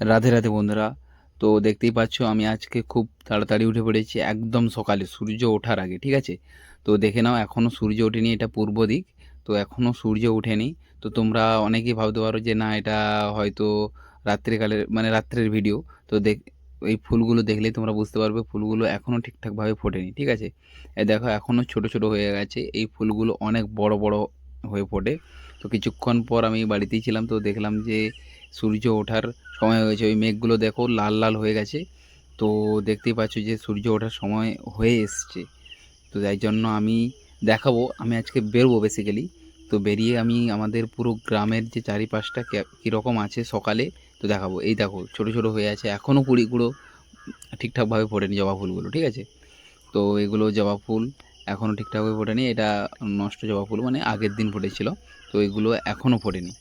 রাধে রাধে বন্ধুরা। তো দেখতেই পাচ্ছ, আমি আজকে খুব তাড়াতাড়ি উঠে পড়েছি, একদম সকালে। সূর্য ওঠার আগে, ঠিক আছে? তো দেখে নাও এখনও সূর্য ওঠেনি, এটা পূর্ব দিক। তো এখনও সূর্য ওঠেনি। তো তোমরা অনেকেই ভাবতে পারো যে, না, এটা হয়তো রাত্রিকালের মানে রাত্রের ভিডিও। তো দেখ, এই ফুলগুলো দেখলেই তোমরা বুঝতে পারবে, ফুলগুলো এখনও ঠিকঠাকভাবে ফোটেনি, ঠিক আছে? এ দেখো এখনও ছোট ছোট হয়ে গেছে। এই ফুলগুলো অনেক বড় বড় হয়ে ফোটে। তো কিছুক্ষণ পর আমি বাড়িতেই ছিলাম, তো দেখলাম যে সূর্য ওঠার সময় হয়েছে। ওই মেঘগুলো দেখো লাল লাল হয়ে গেছে। তো দেখতেই পাচ্ছ যে সূর্য ওঠার সময় হয়ে এসছে। তো তাই জন্য আমি দেখাবো, আমি আজকে বেরোবো বেসিক্যালি তো বেরিয়ে আমি আমাদের পুরো গ্রামের যে চারিপাশটা কীরকম আছে সকালে, তো দেখাবো। এই দেখো, ছোট ছোট হয়ে আছে। এখনও কুড়িগুলো ঠিকঠাকভাবে ফোটেনি জবা ফুলগুলো, ঠিক আছে? তো এগুলো জবা ফুল এখনও ঠিকঠাকভাবে ফোটেনি এটা নষ্ট জবা ফুল মানে আগের দিন ফুটেছিল তো এগুলো এখনও ফোটেনি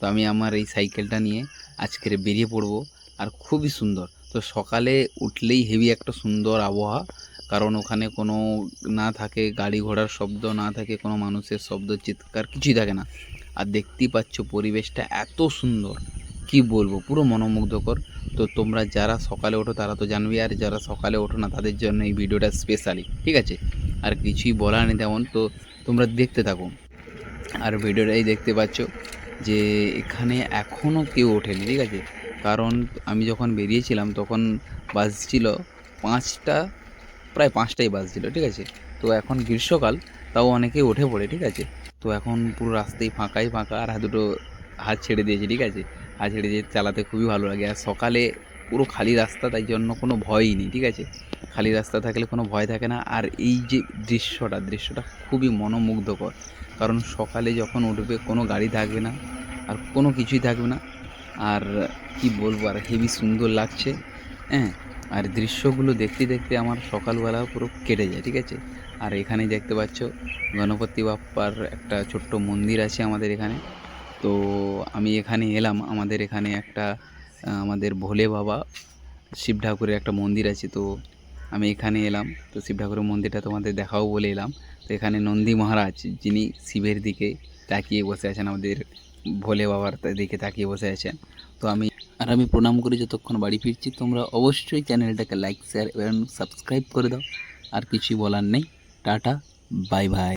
তো আমি আমার এই সাইকেলটা নিয়ে আজকের বেরিয়ে পড়ব আর খুবই সুন্দর। তো সকালে উঠলেই হেভি একটা সুন্দর আবহাওয়া, কারণ ওখানে কোনো না থাকে গাড়ি ঘোড়ার শব্দ, না থাকে কোনো মানুষের শব্দ, চিৎকার কিছুই থাকে না। আর দেখতেই পাচ্ছ পরিবেশটা এত সুন্দর, কি বলব, পুরো মনোমুগ্ধকর। তো তোমরা যারা সকালে ওঠো তারা তো জানবে, আর যারা সকালে ওঠো না তাদের জন্য এই ভিডিওটা স্পেশালি ঠিক আছে? আর কিছুই বলার নেই তেমন, তো তোমরা দেখতে থাকো। আর ভিডিওটাই দেখতে পাচ্ছ যে এখানে এখনও কেউ ওঠেনি, ঠিক আছে? কারণ আমি যখন বেরিয়েছিলাম তখন বাস ছিল পাঁচটা, প্রায় পাঁচটাই বাস বাজছিল ঠিক আছে? তো এখন গ্রীষ্মকাল, তাও অনেকে উঠে পড়ে, ঠিক আছে? তো এখন পুরো রাস্তায় ফাঁকাই ফাঁকা, আর দুটো হাত ছেড়ে দিয়েছে, ঠিক আছে? হাত ছেড়ে দিয়ে চালাতে খুবই ভালো লাগে। আর সকালে পুরো খালি রাস্তা, তাই জন্য কোনো ভয়ই নেই, ঠিক আছে? খালি রাস্তা থাকলে কোনো ভয় থাকে না। আর এই যে দৃশ্যটা দৃশ্যটা খুবই মনোমুগ্ধকর। কারণ সকালে যখন উঠবে, কোনো গাড়ি থাকবে না, আর কোনো কিছুই থাকবে না। আর কি বলব, আর হেভি সুন্দর লাগছে হ্যাঁ? আর দৃশ্যগুলো দেখতে দেখতে আমার সকালবেলা পুরো কেটে যায়, ঠিক আছে? আর এখানে দেখতে পাচ্ছ, গণপতি বাপ্পার একটা ছোট্ট মন্দির আছে আমাদের এখানে। তো আমি এখানে এলাম, আমাদের এখানে একটা আমাদের ভোলে বাবা শিব ঠাকুরের একটা মন্দির আছে, তো আমি এখানে এলাম। তো শিব ঠাকুরের মন্দিরটা তোমাদের দেখাও বলে এলাম। তো এখানে নন্দী মহারাজ, যিনি শিবের দিকে তাকিয়ে বসে আছেন, আমাদের ভোলে বাবার দিকে তাকিয়ে বসে আছেন। তো আমি আর আমি প্রণাম করে যতক্ষণ বাড়ি ফিরছি। তোমরা অবশ্যই চ্যানেলটাকে লাইক শেয়ার এবং সাবস্ক্রাইব করে দাও। আর কিছুই বলার নেই। Tata bye bye